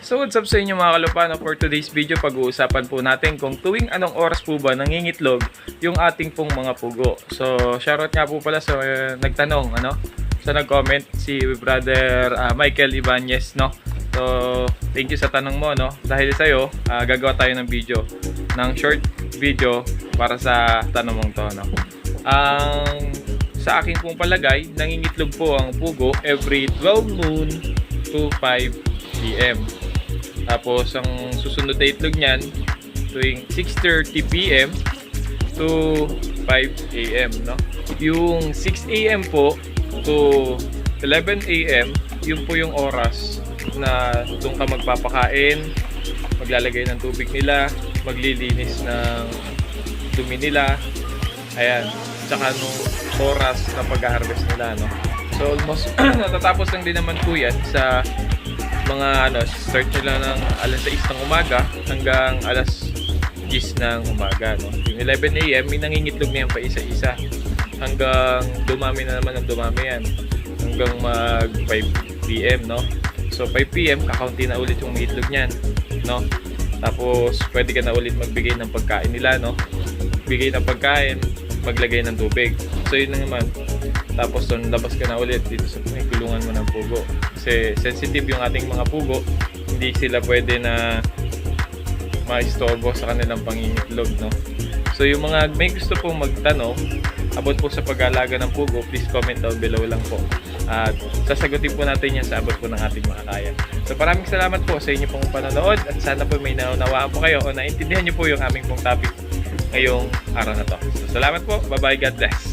So what's up sa inyo mga kalupano for today's video pag-uusapan po natin kung tuwing anong oras po ba nangingitlog yung ating pong mga pugo. So shoutout nga po pala sa uh, nagtanong ano sa nag-comment si brother uh, Michael Ibanez no. So thank you sa tanong mo no. Dahil sa iyo gagawa tayo ng video ng short video para sa tanong mong to no. Ang sa aking pong palagay, nangingitlog po ang pugo every 12 noon to 5 p.m. Tapos ang susunod na itlog niyan tuwing 6:30 p.m. to 5 a.m. no. Yung 6 a.m. po to 11 a.m. yun po yung oras na doon ka magpapakain, maglalagay ng tubig nila, maglilinis ng dumi nila. Ayan, tsaka nung oras na pag-harvest nila no. So almost natatapos lang din naman po yan sa mga ano, start nila ng alas 6 ng umaga hanggang alas 10 ng umaga. No? Yung 11 a.m. may nangingitlog na yan pa isa-isa hanggang dumami na naman ang dumami yan hanggang mag 5 p.m. no so 5 p.m. kakaunti na ulit yung itlog niyan no tapos pwede ka na ulit magbigay ng pagkain nila no bigay ng pagkain maglagay ng tubig so yun na naman tapos doon labas ka na ulit. Dito sa may mo ng pugo. Kasi sensitive yung ating mga pugo. Hindi sila pwede na maistorbo sa kanilang pangingitlog no? So yung mga may gusto pong magtanong abot po sa pag-aalaga ng pugo please comment down below lang po. At sasagutin po natin yan sa abot po ng ating makakaya so maraming salamat po sa inyo pong panonood at sana po may naunawaan po kayo o naintindihan nyo po yung aming pong topic ngayong araw na to. So salamat po. Bye bye God bless